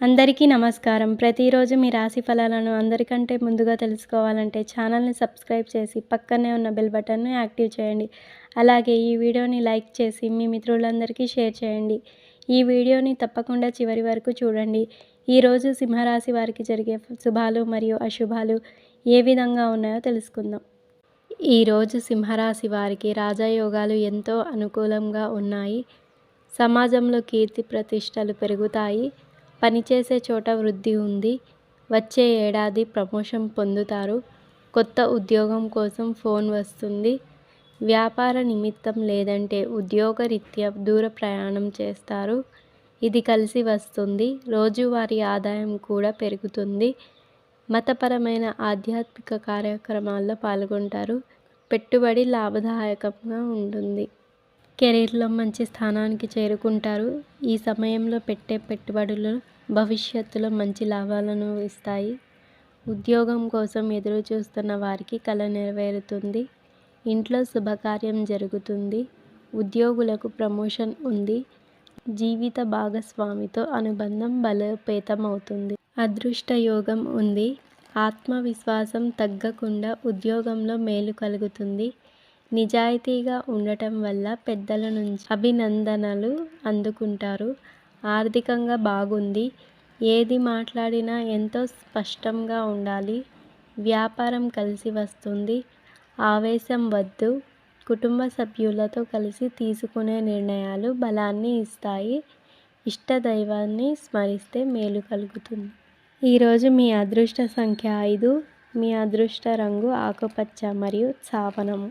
అందరికీ నమస్కారం. ప్రతిరోజు మీ రాశి ఫలాలను అందరికంటే ముందుగా తెలుసుకోవాలంటే ఛానల్ని సబ్స్క్రైబ్ చేసి పక్కనే ఉన్న బెల్ బటన్ను యాక్టివ్ చేయండి. అలాగే ఈ వీడియోని లైక్ చేసి మీ మిత్రులందరికీ షేర్ చేయండి. ఈ వీడియోని తప్పకుండా చివరి వరకు చూడండి. ఈరోజు సింహరాశి వారికి జరిగే శుభాలు మరియు అశుభాలు ఏ విధంగా ఉన్నాయో తెలుసుకుందాం. ఈరోజు సింహరాశి వారికి రాజయోగాలు ఎంతో అనుకూలంగా ఉన్నాయి. సమాజంలో కీర్తి ప్రతిష్టలు పెరుగుతాయి. పనిచేసే చోట వృద్ధి ఉంది. వచ్చే ఏడాది ప్రమోషన్ పొందుతారు. కొత్త ఉద్యోగం కోసం ఫోన్ వస్తుంది. వ్యాపార నిమిత్తం లేదంటే ఉద్యోగరీత్యా దూర ప్రయాణం చేస్తారు. ఇది కలిసి వస్తుంది. రోజువారీ ఆదాయం కూడా పెరుగుతుంది. మతపరమైన ఆధ్యాత్మిక కార్యక్రమాల్లో పాల్గొంటారు. పెట్టుబడి లాభదాయకంగా ఉంటుంది. కెరీర్లో మంచి స్థానానికి చేరుకుంటారు. ఈ సమయంలో పెట్టే పెట్టుబడులు భవిష్యత్తులో మంచి లాభాలను ఇస్తాయి. ఉద్యోగం కోసం ఎదురు చూస్తున్న వారికి కళ నెరవేరుతుంది. ఇంట్లో శుభకార్యం జరుగుతుంది. ఉద్యోగులకు ప్రమోషన్ ఉంది. జీవిత భాగస్వామితో అనుబంధం బలోపేతం అవుతుంది అదృష్ట యోగం ఉంది. ఆత్మవిశ్వాసం తగ్గకుండా ఉద్యోగంలో మేలు కలుగుతుంది. నిజాయితీగా ఉండటం వల్ల పెద్దల నుంచి అభినందనలు అందుకుంటారు. ఆర్థికంగా బాగుంది. ఏది మాట్లాడినా ఎంతో స్పష్టంగా ఉండాలి. వ్యాపారం కలిసి వస్తుంది. ఆవేశం వద్దు. కుటుంబ సభ్యులతో కలిసి తీసుకునే నిర్ణయాలు బలాన్ని ఇస్తాయి. ఇష్టదైవాన్ని స్మరిస్తే మేలు కలుగుతుంది. ఈరోజు మీ అదృష్ట సంఖ్య ఐదు. మీ అదృష్ట రంగు ఆకుపచ్చ మరియు చావనము.